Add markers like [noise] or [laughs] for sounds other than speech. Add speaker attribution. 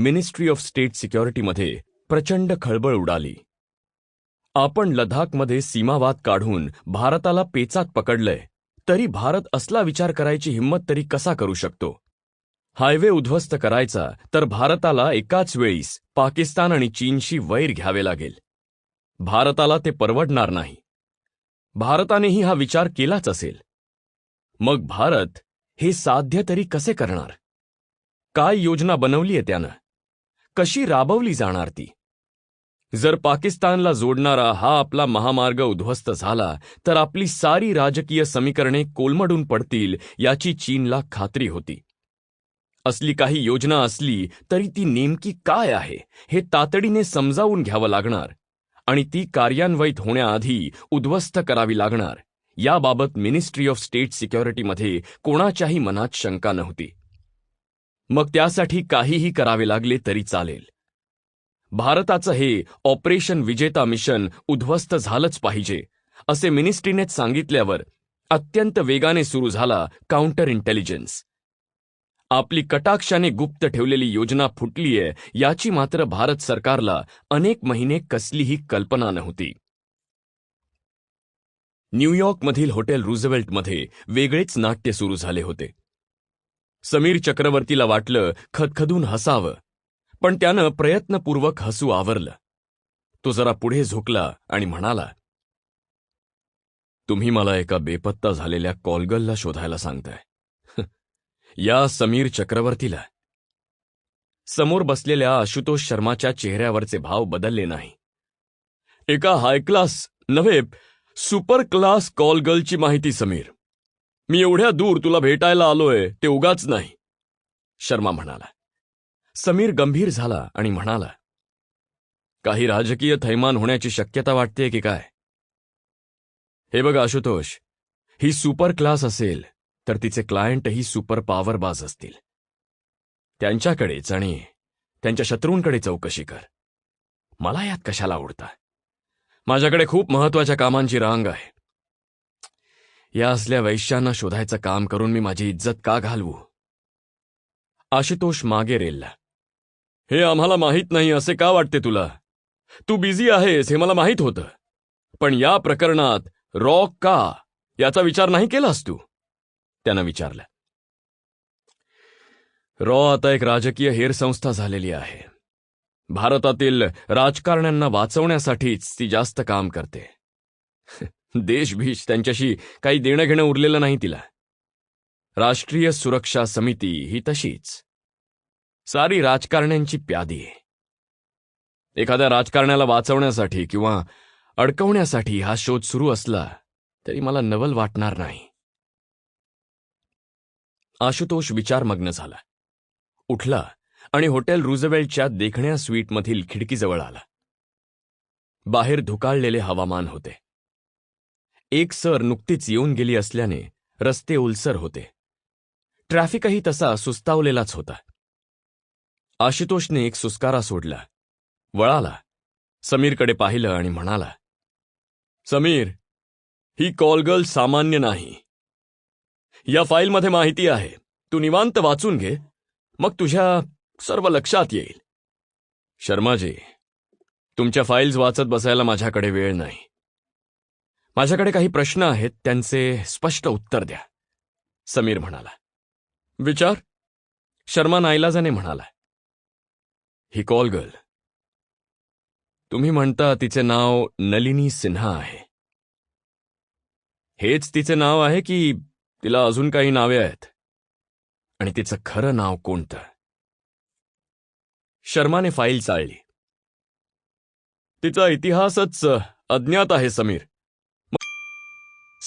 Speaker 1: Ministry of state सिक्युरिटीमध्ये प्रचंड खळबळ उडाली. आपण लडाखमध्ये सीमावाद काढून भारताला पेचात पकडलंय तरी भारत असला विचार करायची हिंमत तरी कसा करू शकतो? हायवे उद्ध्वस्त करायचा तर भारताला एकाच वेळीस पाकिस्तान आणि चीनशी वैर घ्यावे लागेल. भारताला ते परवडणार नाही. भारतानेही हा विचार केलाच असेल. मग भारत हे साध्य तरी कसे करणार? काय योजना बनवलीये त्यानं? कशी राबवली जाणार ती? जर पाकिस्तानला जोडणारा हा आपला महामार्ग उद्ध्वस्त झाला तर आपली सारी राजकीय समीकरणे कोलमडून पडतील याची चीनला खात्री होती. असली काही योजना असली तरी ती नेमकी काय आहे हे तातडीने समजावून घ्यावं लागणार. आणि ती कार्यान्वयित होण्याआधी उद्ध्वस्त करावी लागणार. याबाबत मिनिस्ट्री ऑफ स्टेट सिक्युरिटीमध्ये कोणाच्याही मनात शंका नव्हती. मग त्यासाठी काहीही करावे लागले तरी चालेल. भारताचं हे ऑपरेशन विजेता मिशन उद्ध्वस्त झालंच पाहिजे असे मिनिस्ट्रीनेच सांगितल्यावर अत्यंत वेगाने सुरू झाला काउंटर इंटेलिजन्स. आपली कटाक्षाने गुप्त ठेवलेली योजना फुटलीये याची मात्र भारत सरकारला अनेक महिने कसलीही कल्पना नव्हती. न्यूयॉर्कमधील हॉटेल रुझवेल्टमध्ये वेगळेच नाट्य सुरू झाले होते. समीर चक्रवर्तीला वाटलं खदखदून हसावं पण त्यानं प्रयत्नपूर्वक हसू आवरलं. तो जरा पुढे झोकला आणि म्हणाला तुम्ही मला एका बेपत्ता झालेल्या कॉलगलला शोधायला सांगताय. [laughs] या समीर चक्रवर्तीला. समोर बसलेल्या आशुतोष शर्माच्या चेहऱ्यावरचे भाव बदलले नाही. एका हाय क्लास नव्हे सुपर क्लास कॉल गर्लची माहिती समीर. मी एवढ्या दूर तुला भेटायला आलोय ते उगाच नाही. शर्मा म्हणाला. समीर गंभीर झाला आणि म्हणाला काही राजकीय थैमान होण्याची शक्यता वाटते की काय? हे बघा आशुतोष ही सुपर क्लास असेल तर तिचे क्लायंटही सुपर पॉवरबाज असतील. त्यांच्याकडेच आणि त्यांच्या शत्रूंकडे चौकशी कर. मला यात कशाला आवडता माझ्याकडे खूप महत्त्वाच्या कामांची रांग आहे. या असल्या वैश्यांना शोधायचं काम करून मी माझी इज्जत का घालवू? आशुतोष मागे रेलला. हे आम्हाला माहीत नाही असे का वाटते तुला? तू बिझी आहेस हे मला माहीत होतं. पण या प्रकरणात रॉक का? याचा विचार नाही केलास तू? त्यानं विचारलं. रॉ आता एक राजकीय हेरसंस्था झालेली आहे. भारतातील राजकारण्यांना वाचवण्यासाठीच ती जास्त काम करते. देशभीष त्यांच्याशी काही देणं घेणं उरलेलं नाही तिला. राष्ट्रीय सुरक्षा समिती ही तशीच. सारी राजकारण्यांची प्यादी एखाद्या राजकारण्याला वाचवण्यासाठी किंवा अडकवण्यासाठी हा शोध सुरू असला तरी मला नवल वाटणार नाही. आशुतोष विचारमग्न झाला. उठला आणि हॉटेल रुझवेल्टच्या देखण्या स्वीटमधील खिडकीजवळ आला. बाहेर धुकाळलेले हवामान होते. एक सर नुकतीच येऊन गेली असल्याने रस्ते उलसर होते. ट्रॅफिकही तसा सुस्तावलेलाच होता. आशुतोषने एक सुस्कारा सोडला. वळाला. समीरकडे पाहिलं आणि म्हणाला समीर ही कॉलगर्ल सामान्य नाही. या फाईलमध्ये माहिती आहे. तू निवांत वाचून घे. मग तुझ्या सर्व लक्षात येईल. शर्माजी तुमच्या फाईल्स वाचत बसायला माझ्याकडे वेळ नाही. माझ्याकडे काही प्रश्न आहेत त्यांचे स्पष्ट उत्तर द्या. समीर म्हणाला. विचार. शर्मा नाईलाजाने म्हणाला. ही कॉल गर्ल. तुम्ही म्हणता तिचे नाव नलिनी सिन्हा आहे. हेच तिचे नाव आहे की तिला अजून काही नावे आहेत? आणि तिचं खरं नाव कोणतं? शर्माने फाईल चाळली तिचा इतिहासच अज्ञात आहे समीर.